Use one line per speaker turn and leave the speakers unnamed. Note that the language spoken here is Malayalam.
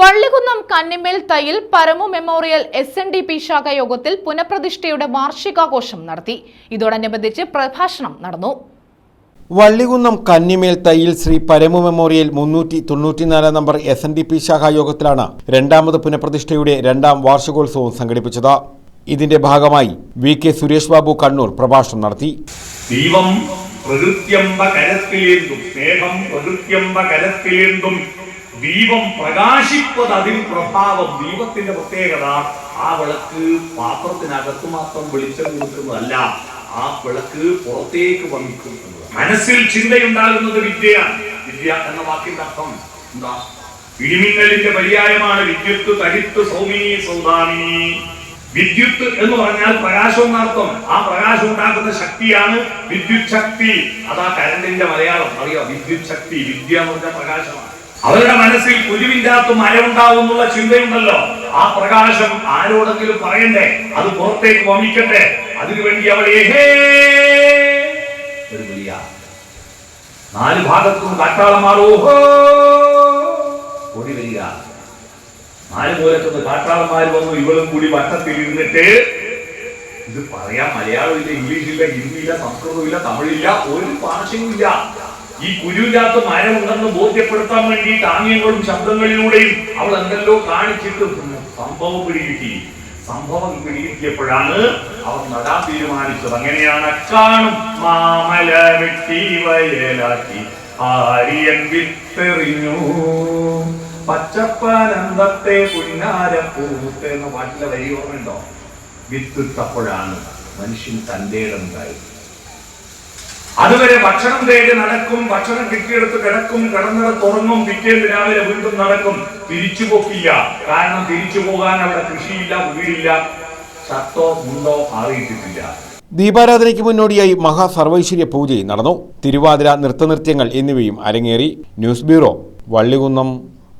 Vallikunnam Kannimel Thayyil Paramu memorial S N D P ശാഖ യോഗത്തിൽ പുനഃപ്രതിഷ്ഠയുടെ വാർഷികാഘോഷം നടത്തി. ഇതോടനുബന്ധിച്ച് പ്രഭാഷണം നടന്നു.
വള്ളികുന്നം കന്നിമേൽ തയ്യിൽ ശ്രീ പരമു മെമ്മോറിയൽ മുന്നൂറ്റി തൊണ്ണൂറ്റിനാലാം number S N D P ശാഖായോഗത്തിലാണ് രണ്ടാമത് പുനഃപ്രതിഷ്ഠയുടെ രണ്ടാം വാർഷികോത്സവം സംഘടിപ്പിച്ചത്. ഇതിന്റെ ഭാഗമായി വി കെ സുരേഷ് ബാബു കണ്ണൂർ പ്രഭാഷണം നടത്തി.
ദീപം പ്രകൃത്യമ്പ കരത്തിലേന്തും സ്നേഹം പ്രകൃത്യമ്പ കരത്തിലേന്തും ദീപം പ്രകാശിപ്പത് അതിൽ പ്രഭാവം ദീപത്തിന്റെ പ്രത്യേകത ആ വിളക്ക് പാത്രത്തിനകത്ത് മാത്രം വെളിച്ചം കൊടുക്കുന്നതല്ല ആ വിളക്ക് പുറത്തേക്ക് വന്നിക്കും മനസ്സിൽ ചിന്തയുണ്ടാകുന്നത് വിദ്യയാണ്. വിദ്യ എന്ന വാക്കിന്റെ അർത്ഥം എന്താ? ഇടിമിന്നലിന്റെ പര്യായമാണ് വിദ്യുത്ത് തരിത്ത് സൗമിനി സൗദാമിനി. വിദ്യുത്ത് എന്ന് പറഞ്ഞാൽ പ്രകാശം എന്നർത്ഥം ആ പ്രകാശം ഉണ്ടാക്കുന്ന ശക്തിയാണ് വിദ്യുത് ശക്തി അതാ കരണ്ടിന്റെ മലയാളം. അറിയാം? വിദ്യുത് ശക്തി വിദ്യ എന്ന് പറഞ്ഞ പ്രകാശമാണ്. അവരുടെ മനസ്സിൽ കുരുവില്ലാത്ത മരമുണ്ടാവുന്നുള്ള ചിന്തയുണ്ടല്ലോ. ആ പ്രകാശം ആരോടെങ്കിലും പറയണ്ടേ? അത് പുറത്തേക്ക് വമിക്കട്ടെ. അതിനുവേണ്ടി അവൾ വലിയ നാല് ഭാഗത്തും കാട്ടാളന്മാർ ഓഹോ ഓടി വരിക നാല് മൂലത്തുനിന്ന് കാട്ടാളന്മാർ വന്നു. ഇവളും കൂടി വട്ടത്തിൽ ഇരുന്നിട്ട് ഇത് പറയാൻ മലയാളമില്ല ഇംഗ്ലീഷില്ല ഹിന്ദിയില്ല സംസ്കൃതമില്ല തമിഴില്ല ഒരു ഭാഷയും ഇല്ല ഈ കുരുവില്ലാത്ത മരമുണ്ടെന്ന് ബോധ്യപ്പെടുത്താൻ വേണ്ടി ആംഗ്യങ്ങളും ശബ്ദങ്ങളിലൂടെയും അവൾ എന്തെല്ലോ കാണിച്ചിട്ട് സംഭവം പിടികിട്ടി. സംഭവം പിടികിട്ടിയപ്പോഴാണ് അവൻ നടാൻ തീരുമാനിച്ചത്. അങ്ങനെയാണ് കാണും മാമല വെട്ടി വയലാക്കി. ആര്യൻ വിത്തെറിഞ്ഞു. പച്ചപ്പനന്തത്തെ പുന്നാരപ്പൂത്ത് എന്ന പാട്ടിലെ വരി ഓർമ്മയുണ്ടോ? വിത്തിട്ടപ്പോഴാണ് മനുഷ്യൻ തന്റെ ഉണ്ടായത്. അതുവരെ ഭക്ഷണം തേടി നടക്കും ഭക്ഷണം കിട്ടിയെടുത്ത് കിടക്കും കിടന്നിടത്ത് ഉറങ്ങും പിറ്റേന്ന് രാവിലെ വീണ്ടും നടക്കും. തിരിച്ചു പോക്കില്ല. കാരണം തിരിച്ചു പോകാൻ അവിടെ കൃഷിയില്ല വീടില്ല. ഷർട്ടോ മുണ്ടോ അറിയിച്ചിട്ടില്ല
ദീപാരാധനയ്ക്ക് മുന്നോടിയായി മഹാസർവൈശ്വര്യ പൂജയും നടന്നു. തിരുവാതിര നൃത്തനൃത്യങ്ങൾ എന്നിവയും അരങ്ങേറി. News bureau Vallikunnam.